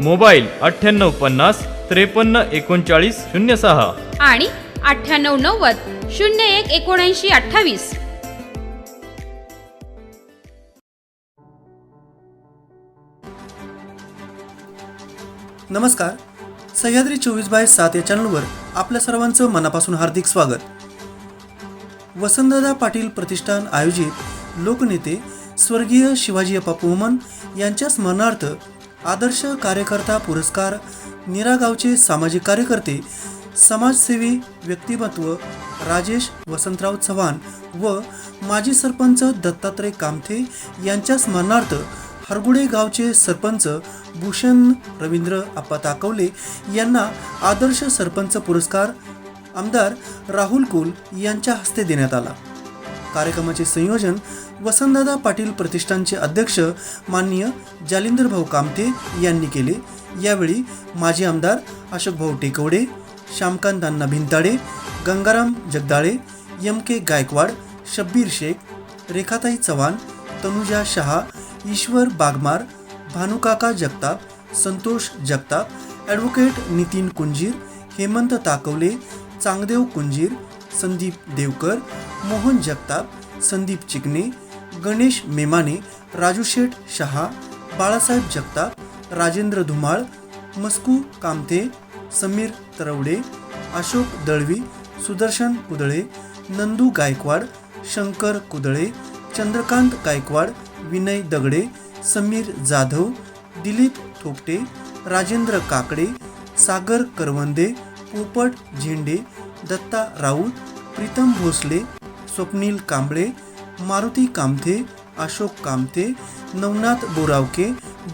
Mobile अठ्ठ्याण्णव पन्नास त्रेपन्न एकोणचाळीस शून्य सहा. आणि अठ्ठ्याण्णव नव्वद शून्य एक एकोणऐंशी अठ्ठावीस. नमस्कार. सह्याद्री चोवीस बाय सात या चॅनलवर आपल्या सर्वांचं मनापासून हार्दिक स्वागत. वसंतदादा पाटील प्रतिष्ठान आयोजित लोकनेते स्वर्गीय शिवाजी अप्पा पोहमन यांच्या स्मरणार्थ आदर्श कार्यकर्ता पुरस्कार निरा गावचे सामाजिक कार्यकर्ते समाजसेवी व्यक्तिमत्व राजेश वसंतराव चव्हाण व माजी सरपंच दत्तात्रय कामथे यांच्या स्मरणार्थ हरगुडे गावचे सरपंच भूषण रवींद्र आप्पा ताकवले यांना आदर्श सरपंच पुरस्कार आमदार राहुल कुल यांच्या हस्ते देण्यात आला. कार्यक्रमाचे संयोजन वसंतदादा पाटील प्रतिष्ठानचे अध्यक्ष माननीय जालिंदर भाऊ कामते यांनी केले. यावेळी माजी आमदार Ashokbhau Tekawade Shyamkant Anna Bhintade Gangaram Jagdale M K Gaikwad Shabbir Shaikh Rekhatai Chavan Tanuja Shah Ishwar Bagmar Bhanukaka Jagtap Santosh Jagtap advocate Nitin Kunjir Hemant Takawale Changdev Kunjir Sandeep Deokar Mohan Jagtap Sandeep Chikane Ganesh Memane Raju Sheth Shah Balasaheb Jagtap Rajendra Dhumal Masku Kamte Sameer Tarwade Ashok Dalvi Sudarshan Kudale Nandu Gaikwad Shankar Kudale Chandrakant Gaikwad Vinay Dagade Sameer Jadhav Dilip Thopte Rajendra Kakade Sagar Karvande Popat Zende Datta Raut Pritam Bhosale Swapnil Kamble Maruti Kamathe Ashok Kamathe Navnath Boravke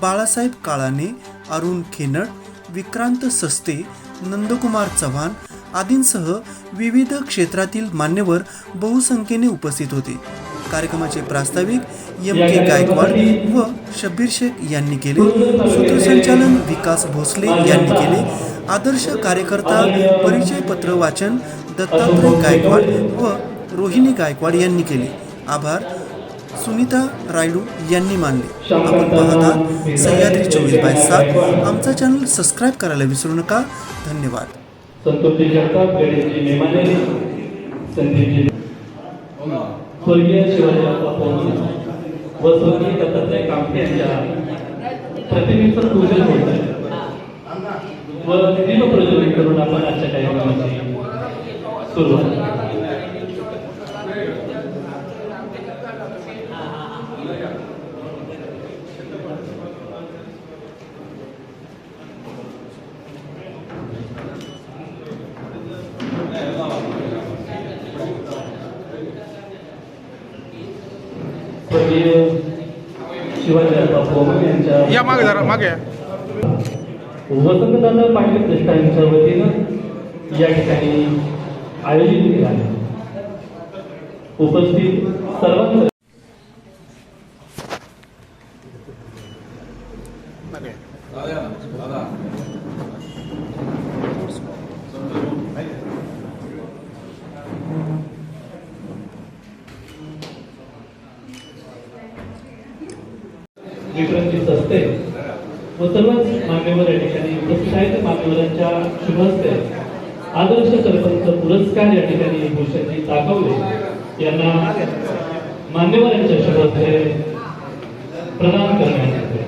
Balasaheb काळाने अरुण खेनट विक्रांत सस्ते नंदकुमार चव्हाण आदींसह विविध क्षेत्रातील मान्यवर बहुसंख्येने उपस्थित होते. कार्यक्रमाचे प्रास्ताविक एम के गायकवाड व शब्बीर शेख यांनी केले. सूत्रसंचालन विकास भोसले यांनी केले. आदर्श कार्यकर्ता परिचय पत्र वाचन दत्तात्रय गायकवाड व रोहिणी गायकवाड यांनी केले. आभार. सुनीता रायडू यांनी मानले. आपण पाहता सह्याद्री चोवीस बाय सात. आमचा चॅनल सबस्क्राईब करायला विसरू नका. धन्यवाद. संतोषजी जगताप गणेशजी मेमाने संदीपजी स्वर्गीय शिवाजीराव व स्वर्गीय दत्तात्रय कामटे यांच्या प्रतिमेचं पूजन होत आहे व दीप प्रज्वलित करून आपण आजच्या कार्यक्रमाची सुरुवात स्वर्गीय शिवाजीराव पवार यांच्या या मागे वसंतदादा पाटील ट्रस्टांच्या वतीनं या ठिकाणी आयोजित केलं आहे उपस्थित सर्वांचं मागे या. व सर्वच मान्यवर या ठिकाणी उपस्थित आहेत. मान्यवरांच्या शुभ हस्ते आदर्श सरपंच पुरस्कार या ठिकाणी भूषणजी ताकवले यांना मान्यवरांच्या शुभ हस्ते प्रदान करण्यात येते.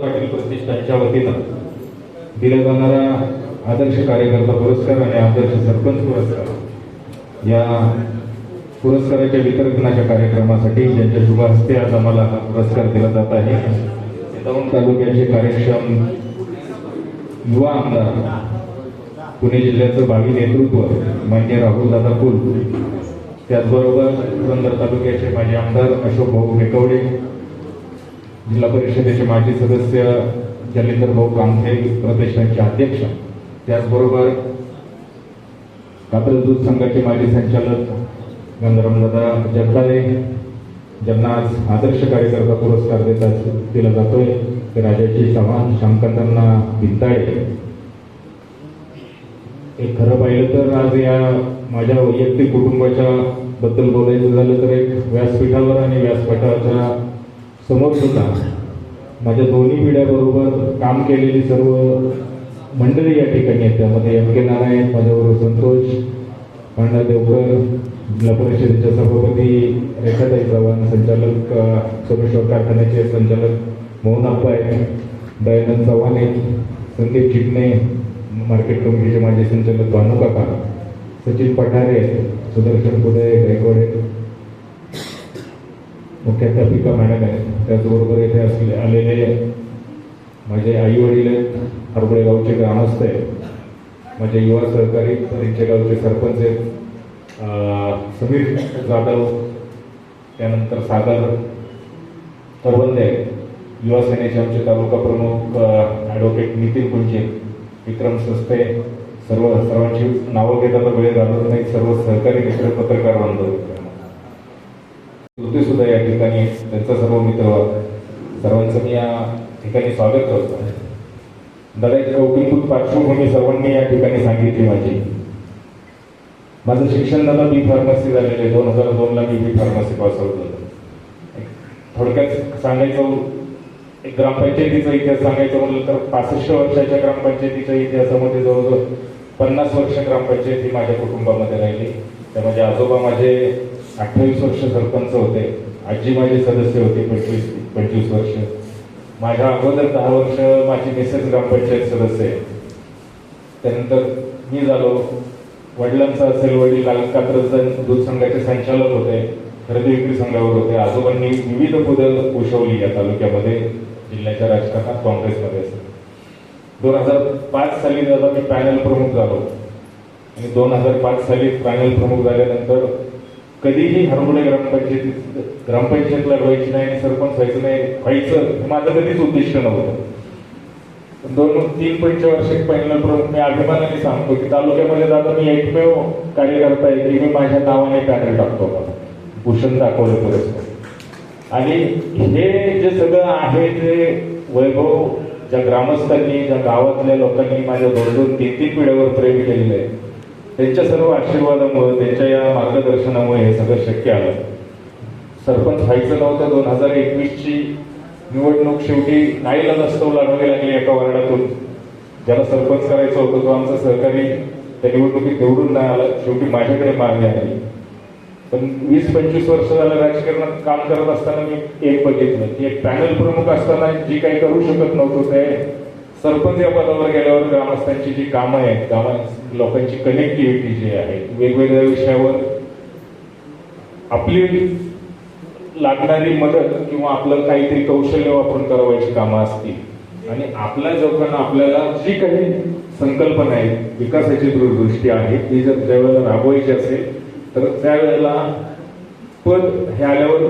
पाटील प्रतिष्ठानच्या वतीनं दिला जाणारा आदर्श कार्यकर्ता पुरस्कार आणि आदर्श सरपंच पुरस्कार या पुरस्काराच्या वितरणाच्या कार्यक्रमासाठी ज्यांच्या शुभ हस्ते आज आम्हाला हा पुरस्कार दिला जात आहे. दौंड तालुक्याचे कार्यक्षम युवा आमदार पुणे जिल्ह्याचं भावी नेतृत्व मान्य राहुल दादा कुल त्याचबरोबर पुरंदर तालुक्याचे माजी आमदार अशोक भाऊ मेकवडे जिल्हा परिषदेचे माजी सदस्य जलेंद्र भाऊ कामथे प्रदेशांचे अध्यक्ष. त्याचबरोबर कात्रज दूध संघाचे माजी संचालक गंगारामदादा जगदाळे ज्यांना आज आदर्श कार्यकर्ता पुरस्कार देतात दिला जातोय. ते राजाजी चव्हाण श्यामकांतांना भिंताळे एक खरं पाहिलं तर आज या माझ्या वैयक्तिक कुटुंबाच्या बद्दल बोलायचं झालं तर एक व्यासपीठावर आणि व्यासपीठाच्या समोर सुद्धा माझ्या दोन्ही पिढ्याबरोबर काम केलेली सर्व मंडळी या ठिकाणी आहेत. त्यामध्ये एम के नारायण माझ्याबरोबर संतोष पांडा देवकर जिल्हा परिषदेच्या सभापती रेखाताई चव्हाण संचालक सोमेश्वर कारखान्याचे संचालक मोहन अप्पा आहेत. दयानंद चव्हाण आहेत. संदीप चिटणे मार्केट कमिटीचे माजी संचालक भानू काका सचिन पठारे सुदर्शन कुदे गायकवाड आहेत. मुख्याध्यापिका मॅडम आहेत. त्याचबरोबर इथे असले आलेले माझे आई वडील आहेत. हरबळे गावचे ग्रामस्थ आहेत. माझे युवा सहकारी परीक्षा गावचे सरपंच आहेत. समीर जाधव त्यानंतर सागर करवंदे युवा सेनेचे आमचे तालुका प्रमुख ॲडव्होकेट नितीन कुंजे विक्रम सस्ते सर्व सर्वांची नावं घेताना वेळ घालत नाही. सर्व सहकारी मित्र पत्रकार बांधव. होते सुद्धा या ठिकाणी त्यांचा सर्व मित्र सर्वांचं मी या ठिकाणी स्वागत करतो. दादा एक कौटुंबिक पार्श्वभूमी सर्वांनी या ठिकाणी सांगितली माझी. माझं शिक्षण झालं बी फार्मसी झालेलं आहे. दोन हजार दोनला मी बी फार्मसी पास आउट झालो. थोडक्यात सांगायचं एक ग्रामपंचायतीचा इतिहास सांगायचं म्हणलं तर पासष्ट वर्षाच्या ग्रामपंचायतीच्या इतिहासामध्ये जवळजवळ पन्नास वर्ष ग्रामपंचायती माझ्या कुटुंबामध्ये राहिली. तर माझे आजोबा माझे अठ्ठावीस वर्ष सरपंच होते. आजी माझे सदस्य होते पंचवीस पंचवीस वर्ष. माझ्या अगोदर दहा वर्ष माझी मिसेस ग्रामपंचायत सदस्य आहे. त्यानंतर मी झालो. वडिलांचं असेल वडील कात्रज दूध संघाचे संचालक होते खरेदी विक्री संघावर होते. आजोबांनी विविध पदं पोषवली या तालुक्यामध्ये जिल्ह्याच्या राजकारणात काँग्रेसमध्ये. असेल दोन हजार पाच साली दादा मी पॅनल प्रमुख झालो. आणि दोन हजार पाच साली पॅनल प्रमुख झाल्यानंतर कधीही हरमुळे ग्रामपंचायतीत ग्रामपंचायत लढवायची नाही आणि सरपंच व्हायचं नाही व्हायचं हे माझं कधीच उद्दिष्ट नव्हतं. दोन तीन पंचवार्षिक पहिल्या प्रमुख मी अभिमानाने सांगतो की तालुक्यामध्ये दादा मी एकमेव कार्यकर्ता आहे की मी माझ्या नावाने पॅनल टाकतो. भूषण दाखवलं पुरस्कार आणि हे जे सगळं आहे ते वैभव ज्या ग्रामस्थांनी ज्या गावातल्या लोकांनी माझ्या दोन दोन तीन तीन पिढ्यावर प्रेम केलेलं आहे त्यांच्या सर्व आशीर्वादामुळे त्यांच्या या मार्गदर्शनामुळे हे सगळं शक्य आलं. सरपंच व्हायचं नव्हतं दोन हजार एकवीसची. निवडणूक शेवटी नाईला नसतो लढवावी लागली एका वार्डातून. ज्याला सरपंच करायचं होतं तो आमचा सहकारी त्या निवडणुकीत निवडून नाही आला शेवटी माझ्याकडे मागणी आली. पण वीस पंचवीस वर्ष झालं राजकारणात काम करत असताना मी एक बघितलं की एक पॅनल प्रमुख असताना जी काही करू शकत नव्हतो ते सरपंच या पदावर गेल्यावर ग्रामस्थांची जी कामं आहेत गावा लोकांची कनेक्टिव्हिटी जी आहे वेगवेगळ्या विषयावर आपली लागणारी मदत किंवा आपलं काहीतरी कौशल्य वापरून करावायची कामं असतील. आणि आपल्या जोखाना आपल्याला जी काही संकल्पना आहे विकासाची दूरदृष्टी आहे ती जर ज्यावेळेला राबवायची असेल तर त्यावेळेला पद हे आल्यावर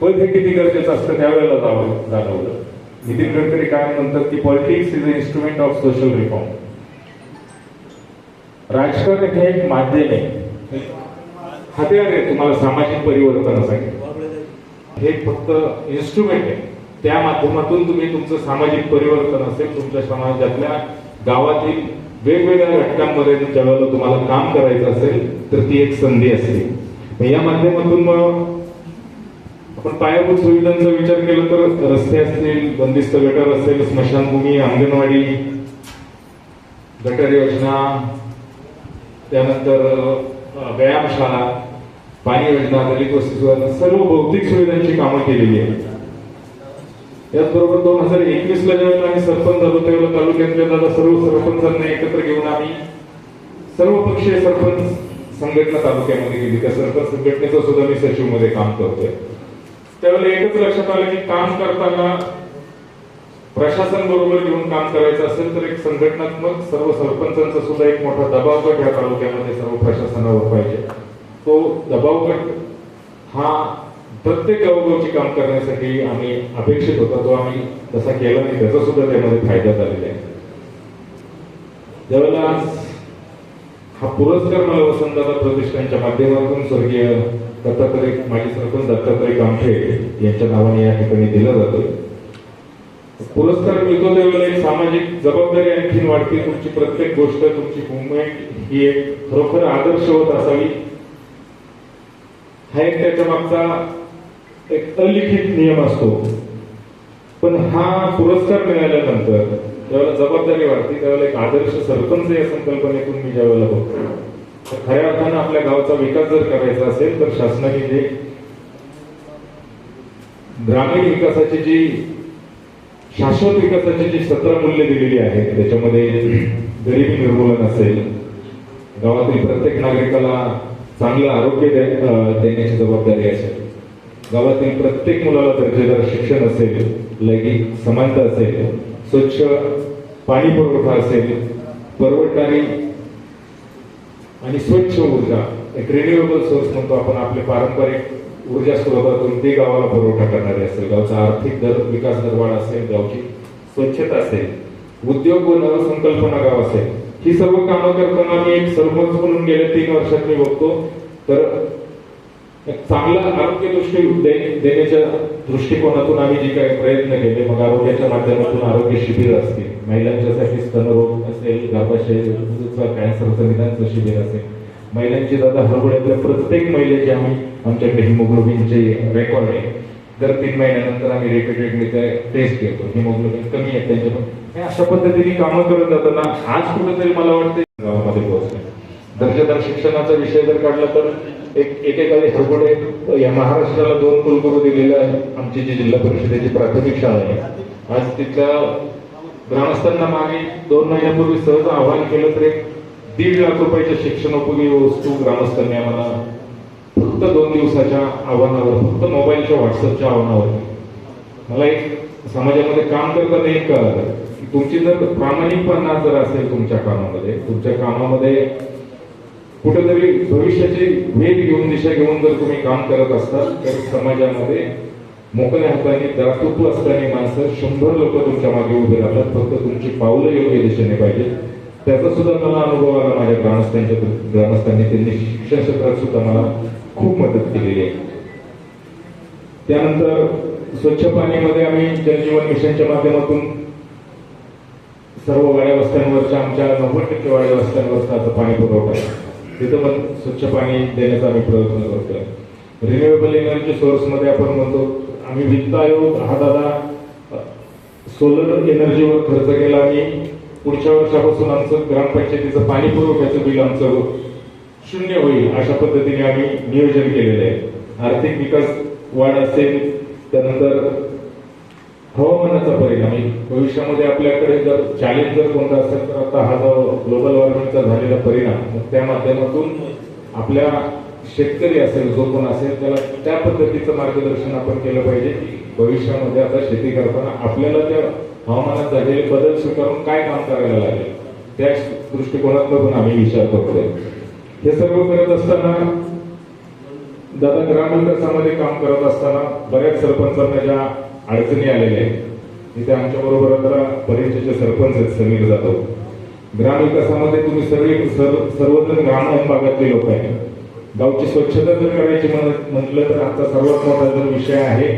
पद हे किती गरजेचं असतं त्यावेळेला जावं जाणवलं. नितीन गडकरी काय म्हणतात की politics is a instrument of social reform राजकारण हे एक माध्यम आहे. हत्यार आहे तुम्हाला सामाजिक परिवर्तनासाठी हे फक्त इन्स्ट्रुमेंट आहे. त्या माध्यमातून तुम्ही तुमचं सामाजिक परिवर्तन असेल तुमच्या समाजातल्या गावातील वेगवेगळ्या घटकांमध्ये ज्यावेळेला तुम्हाला काम करायचं असेल तर ती एक संधी असते. या माध्यमातून मग आपण पायाभूत सुविधांचा विचार केला तर रस्ते असतील बंदिस्त गटर असेल स्मशानभूमी अंगणवाडी गटर योजना त्यानंतर व्यायामशाळा पाणी योजना दलित वस्ती सुधारणा सर्व भौतिक सुविधांची कामं केलेली आहेत. त्याचबरोबर दोन हजार एकवीस ला ज्यावेळेला आम्ही सरपंच झालो त्यावेळेला तालुक्यातल्या दादा सर्व सरपंचांना एकत्र घेऊन आम्ही सर्व पक्षीय सरपंच संघटना तालुक्यामध्ये गेली. त्या सरपंच संघटनेचं सुद्धा मी सचिवमध्ये काम करतोय. त्यावेळेला एकच लक्षात आलं की काम करताना प्रशासन बरोबर घेऊन काम करायचं असेल तर एक संघटनात्मक सर्व सरपंचांचा सुद्धा एक मोठा दबाव या तालुक्यामध्ये सर्व प्रशासनावर पाहिजे. तो दबाव गट हा प्रत्येक गावोगावची काम करण्यासाठी आम्ही अपेक्षित होता तो आम्ही तसा केला नाही. त्याचा सुद्धा त्यामध्ये फायदा झालेला आहे. ज्यावेळेला हा पुरस्कार मला वसंतदादा प्रतिष्ठानच्या माध्यमातून स्वर्गीय दत्तात्रय माजी सरपंच दत्तात्रय कामठे यांच्या नावाने या ठिकाणी दिला जातो. पुरस्कार मिळतो त्यावेळेला एक सामाजिक जबाबदारी आणखी वाढते. तुमची प्रत्येक गोष्ट तुमची मुवमेंट ही एक खरोखर आदर्श होत असावी. हा एक त्याच्या मागचा एक अलिखित नियम असतो. पण हा पुरस्कार मिळाल्यानंतर ज्यावेळेला जबाबदारी वाढते त्यावेळेला एक आदर्श सरपंच या संकल्पनेतून मी ज्यावेळेला बघतो तर खऱ्या अर्थानं आपल्या गावाचा विकास जर करायचा असेल तर शासनाने जे ग्रामीण विकासाची जी शाश्वत विकासाची जी सतरा मूल्य दिलेली आहेत त्याच्यामध्ये गरिबी निर्मूलन असेल गावातील प्रत्येक नागरिकाला चांगलं आरोग्य देण्याची जबाबदारी असेल गावातील प्रत्येक मुलाला दर्जेदार शिक्षण असेल लैंगिक समानता असेल स्वच्छ पाणी पुरवठा असेल परवडणारी आणि स्वच्छ ऊर्जा एक रिन्युएबल सोर्स म्हणतो आपण आपले पारंपरिक ऊर्जा स्रोतातून ते गावाला पुरवठा करणारे असेल. गावचा आर्थिक दर विकास दरवाढ असेल गावची स्वच्छता असेल उद्योग व नवसंकल्पना गाव असेल. ही सर्व कामं करताना मी एक सरपंच म्हणून गेल्या तीन वर्षात मी बघतो. तर एक चांगला आरोग्य दृष्टी देण्याच्या दृष्टिकोनातून आम्ही जे काही प्रयत्न केले मग आरोग्याच्या माध्यमातून आरोग्य शिबिर असतील महिलांच्यासाठी स्तनरोग असेल गर्भाशय कॅन्सरचं निदानचं शिबिर असेल. महिलांची दादा हरवड्यातल्या प्रत्येक महिलेचे आम्ही आमच्याकडे हिमोग्लोबिनचे रेकॉर्ड आहे. दर तीन महिन्यानंतर आम्ही रिपीटेडली ते टेस्ट घेतो. हिमोग्लोबिन कमी आहे त्यांच्याकडून अशा पद्धतीने कामं करत जाताना आज कुठेतरी मला वाटतं गावामध्ये पोहोचले दर्जेदार शिक्षणाचा विषय जर काढला तर एक एकेकाळी हरगोडे या महाराष्ट्राला दोन कुलगुरू दिलेल्या आमची जी जिल्हा परिषदेची प्राथमिक शाळा आहे. आज तिथल्या ग्रामस्थांना मागे दोन महिन्यापूर्वी सहज आवाहन केलं तर एक दीड लाख रुपयाच्या शिक्षणोपयोगी वस्तू ग्रामस्थांनी आम्हाला फक्त दोन दिवसाच्या आव्हानावर फक्त मोबाईलच्या व्हॉट्सअपच्या आव्हानावर. मला एक समाजामध्ये काम करताना एक कळलं की तुमची जर प्रामाणिकपणा जर असेल तुमच्या कामामध्ये तुमच्या कामामध्ये कुठेतरी भविष्याची वेध घेऊन दिशा घेऊन जर तुम्ही काम करत असताल तर समाजामध्ये मोकळ्या हाताने दातृत्व असताना माणसं शंभर लोक तुमच्या मागे उभे राहतात. फक्त तुमची पावलं योग्य दिशेने पाहिजे त्याचा सुद्धा मला अनुभव आला माझ्या ग्रामस्थांच्या ग्रामस्थांनी त्यांनी शिक्षण क्षेत्रात सुद्धा मला खूप मदत केलेली आहे. त्यानंतर स्वच्छ पाणीमध्ये आम्ही जलजीवन मिशनच्या माध्यमातून सर्व वाड्या वस्त्यांवरच्या आमच्या नव्वद टक्के वाड्या वस्त्यांवरचा आता पाणी पुरवठा तिथं पण स्वच्छ पाणी देण्याचा आम्ही प्रयत्न करतोय. रिन्युएबल एनर्जी सोर्समध्ये आपण म्हणतो आम्ही वित्त आयोग हा दादा सोलर एनर्जीवर खर्च केला आणि पुढच्या वर्षापासून आमचं ग्रामपंचायतीचं पाणी पुरवठ्याचं बिल आमचं शून्य होईल अशा पद्धतीने आम्ही नियोजन केलेलं आहे आर्थिक विकास वाढ असेल त्यानंतर हवामानाचा परिणाम आहे. भविष्यामध्ये आपल्याकडे जर चॅलेंज जर कोणता असेल तर आता हा जो ग्लोबल वॉर्मिंगचा झालेला परिणाम त्या माध्यमातून आपल्या शेतकरी असेल जो कोण असेल त्याला त्या पद्धतीचं मार्गदर्शन आपण केलं पाहिजे की भविष्यामध्ये आता शेती करताना आपल्याला त्या हवामानात झालेले बदल स्वीकारून काय काम करायला लागेल त्या दृष्टिकोनातून पण आम्ही विचार करतोय हे सर्व करत असताना दादा ग्रामविकासामध्ये काम करत असताना बऱ्याच सरपंचांना ज्या अडचणी आलेल्या आहेत इथे आमच्याबरोबर आता बरेचसे सरपंच आहेत समीर जाधव. ग्रामविकासामध्ये तुम्ही सर्व सर्व सर्वजण ग्रामीण भागातले लोक आहेत. गावची स्वच्छता जर करायची म्हटलं तर आमचा सर्वात मोठा जर विषय आहे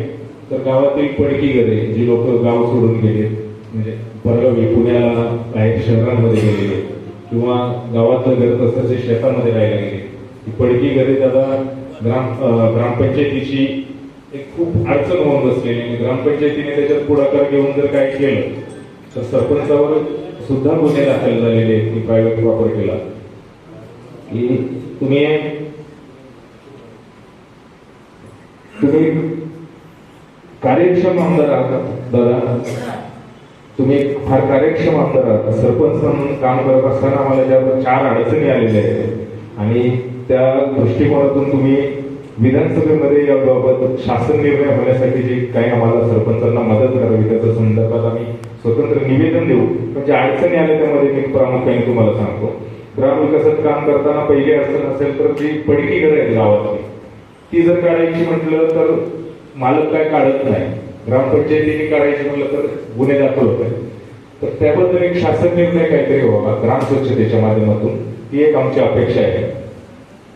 तर गावातील पडकी घरे जी लोक गाव सोडून गेले म्हणजे परगावी पुण्याला बाहेर शहरांमध्ये गेलेले किंवा गावातलं घर तसं जे शेतामध्ये राहायला गेले ही पडकी घरे दादा ग्राम ग्रामपंचायतीची एक खूप अडचण होऊन बसलेली आणि ग्रामपंचायतीने त्याच्यात पुढाकार घेऊन जर काय केलं तर सरपंचावर सुद्धा गुन्हे दाखल झालेले आहेत. की प्रायव्हेट प्रॉपर्टीला की तुम्ही तुम्ही कार्यक्षम आमदार आहात दादा? तुम्ही फार कार्यक्षम आहात. सरपंच म्हणून काम करत असताना मला ज्या चार अडचणी आलेल्या आहेत. आणि त्या दृष्टिकोनातून तुम्ही विधानसभेमध्ये याबाबत शासन निर्णय होण्यासाठी जे काही आम्हाला सरपंचांना मदत करावी त्याच्या संदर्भात आम्ही स्वतंत्र निवेदन देऊ. पण ज्या अडचणी आल्या त्यामध्ये मी प्रामुख्याने तुम्हाला सांगतो. ग्रामविकासात काम करताना पहिली अडचण असेल तर ती पडकी घर आहेत गावातली ती जर काढायची म्हटलं तर मालक काय काढत नाही. ग्रामपंचायतीने काढायची म्हटलं तर गुन्हे दाखल होत तर त्याबद्दल एक शासन निर्णय काहीतरी व्हावा. ग्राम स्वच्छतेच्या माध्यमातून ही एक आमची अपेक्षा आहे.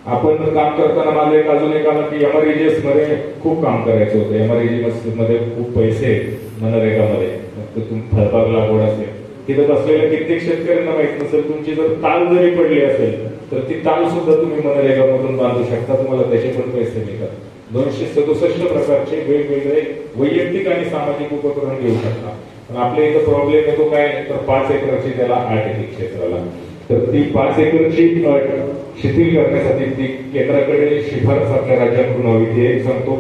आपण काम करताना माझं एक अजून एक आलं की एमआरएजीएसमध्ये खूप काम करायचं होतं. एमआरएजीएसमध्ये खूप पैसे आहेत मनरेगामध्ये. फळबाग लागवड असेल. तिथं बसलेल्या कित्येक शेतकऱ्यांना माहीत नसेल तुमची जर ताल जरी पडली असेल तर ती ताल सुद्धा तुम्ही मनरेगामधून बांधू शकता. तुम्हाला त्याचे पण पैसे मिळतात. दोनशे सदुसष्ट प्रकारचे वेगवेगळे वैयक्तिक आणि सामाजिक उपक्रम घेऊ शकता पण आपल्या इथं प्रॉब्लेम येतो काय? तर पाच एकरची त्याला आठ एकर क्षेत्राला. तर ती पाच एकरची अट शिथिल करण्यासाठी ती केंद्राकडे शिफारस आपल्या राज्याकडून हवी ती एक सांगतो.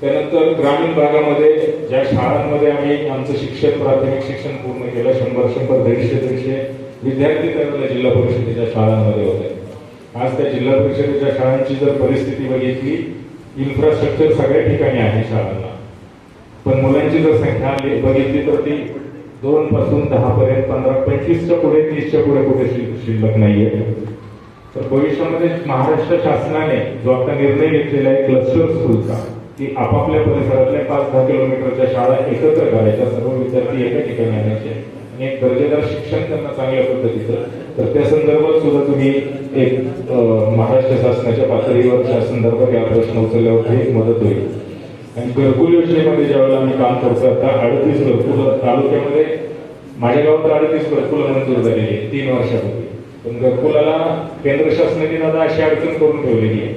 त्यानंतर ग्रामीण भागामध्ये ज्या शाळांमध्ये आम्ही आमचं शिक्षण प्राथमिक शिक्षण पूर्ण केलं शंभर शंभर दीडशे दीडशे विद्यार्थी त्यावेळेला जिल्हा परिषदेच्या शाळांमध्ये होते. आज त्या जिल्हा परिषदेच्या शाळांची जर परिस्थिती बघितली इन्फ्रास्ट्रक्चर सगळ्या ठिकाणी आहे शाळांना. पण मुलांची जर संख्या आली बघितली तर ती दोन पासून दहा पर्यंत पंधरा पंचवीसच्या पुढे तीसच्या पुढे कुठे शिल्लक नाहीये. तर भविष्यामध्ये महाराष्ट्र शासनाने जो आता निर्णय घेतलेला आहे क्लस्टर स्कूलचा की आपापल्या परिसरातल्या पाच दहा किलोमीटरच्या शाळा एकत्र करायच्या सर्व विद्यार्थी एका ठिकाणी आणायचे. आणि एक दर्जेदार शिक्षण त्यांना चांगल्या पद्धतीचं. तर त्या संदर्भात सुद्धा तुम्ही एक महाराष्ट्र शासनाच्या पातळीवर त्या संदर्भात या प्रश्न उचलल्यावरती एक मदत होईल. आणि घरकुल योजनेमध्ये ज्यावेळेला आम्ही काम करतो आता अडतीस घरकुल तालुक्यामध्ये माझ्या गावात अडतीस घरकुलं मंजूर झालेली आहे तीन वर्षापूर्वी. पण घरकुलाला केंद्र शासनाने दादा अशी अडचण करून ठेवलेली आहे.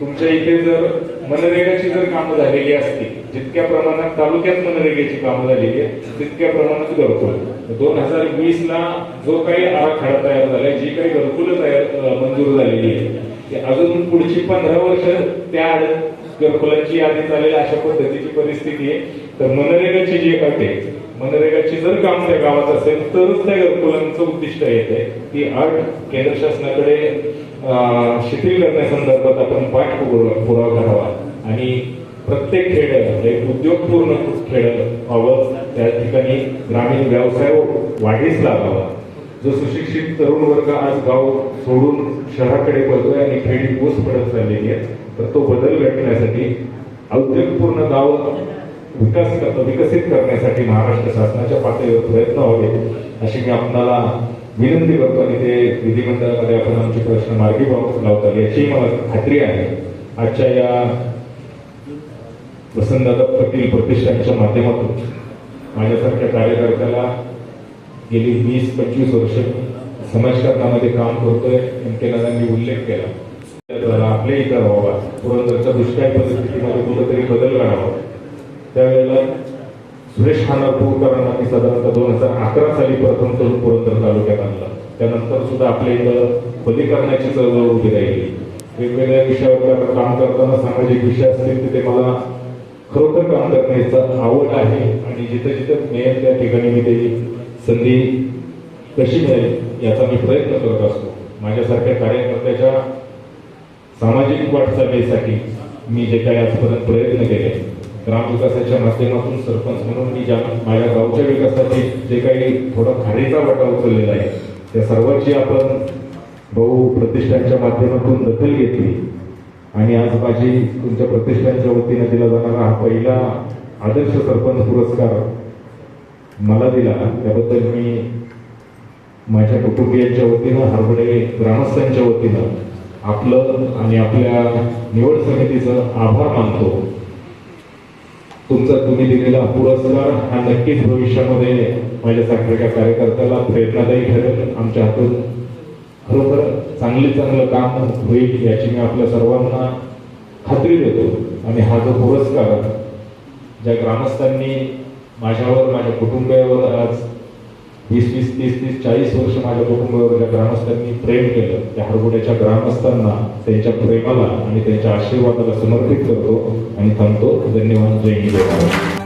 तुमच्या इथे जर मनरेगाची जर कामं झालेली असतील जितक्या प्रमाणात तालुक्यात मनरेगाची कामं झालेली आहे तितक्या प्रमाणात घरकुल. दोन हजार वीस ला जो काही आराखडा तयार झालाय जी काही घरकुल तयार मंजूर झालेली आहे ते अजून पुढची पंधरा वर्ष त्या आड- घरकुलांची यादी चालेल अशा पद्धतीची परिस्थिती आहे. तर मनरेगाची जी अट आहे मनरेगाची जर काम त्या गावात असेल तरच त्या घरकुलांचं उद्दिष्ट येते ती अट केंद्र शासनाकडे शिथिल करण्यासंदर्भात आपण पाठपुरावा पुरावा करावा. आणि प्रत्येक खेड एक म्हणजे उद्योगपूर्ण खेड व्हावं त्या ठिकाणी ग्रामीण व्यवसाय वाढीस लागावा. जो सुशिक्षित तरुण वर्ग आज गाव सोडून शहराकडे पळतोय आणि खेडी ऊस पडत चाललेली आहे तर तो बदल घडण्यासाठी औद्योगपूर्ण गाव विकास विकसित करण्यासाठी महाराष्ट्र शासनाच्या पातळीवर प्रयत्न व्हावे अशी मी आपणाला विनंती करतो आणि ते विधिमंडळामध्ये आपण आमचे प्रश्न मार्गी लाव- लावतात याची मला खात्री आहे. आजच्या या वसंतदादा पाटील प्रतिष्ठानच्या माध्यमातून माझ्यासारख्या कार्यकर्त्याला गेली वीस पंचवीस वर्ष समाजकारणामध्ये काम करतोय. एम के व्यंकय्यनाथांनी उल्लेख केला. त्याद्वारा आपल्या इथं व्हावा पुरंदरच्या दुष्काळी परिस्थितीमध्ये कुठेतरी बदल घडावा. त्यावेळेला सुरेश खानापूरकरांना मी साधारणतः दोन हजार अकरा साली प्रथम करून पुरंदर तालुक्यात आणला. त्यानंतर सुद्धा आपल्या इथं बलीकरणाची चळवळ उभी राहिली. वेगवेगळ्या विषयावर काम करताना सामाजिक विषय असतील तिथे मला खरोखर काम करण्याचा आवड आहे. आणि जिथं जिथं मिळेल त्या ठिकाणी मी त्याची संधी कशी मिळेल याचा मी प्रयत्न करत असतो. माझ्यासारख्या कार्यकर्त्याच्या सामाजिक वाटचालीसाठी मी जे काही आजपर्यंत प्रयत्न केले ग्रामविकासाच्या माध्यमातून सरपंच म्हणून मी ज्या माझ्या गावच्या विकासाची जे काही थोडा खारीचा वाटा उचललेला आहे त्या सर्वांची आपण भाऊ प्रतिष्ठानच्या माध्यमातून दखल घेतली. आणि आज माझी तुमच्या प्रतिष्ठानच्या वतीने दिला जाणारा हा पहिला आदर्श सरपंच पुरस्कार मला दिला. त्याबद्दल मी माझ्या कुटुंबियांच्या वतीनं हरबडे ग्रामस्थांच्या वतीनं आपलं आणि आपल्या निवड समितीचं आभार मानतो. तुमचा तुम्ही दिलेला पुरस्कार हा नक्कीच भविष्यामध्ये माझ्यासारख्या कार्यकर्त्याला प्रेरणादायी ठरेल. आमच्या हातून खरोखर चांगलं चांगलं काम होईल याची मी आपल्या सर्वांना खात्री देतो. आणि हा जो पुरस्कार ज्या ग्रामस्थांनी माझ्यावर माझ्या कुटुंबियावर आज वीस वीस तीस तीस चाळीस वर्ष माझ्या कुटुंबावर ग्रामस्थांनी प्रेम केलं त्या हरगुड्याच्या ग्रामस्थांना त्यांच्या प्रेमाला आणि त्यांच्या आशीर्वादाला समर्पित करतो आणि थांबतो. धन्यवाद. जय हिंद.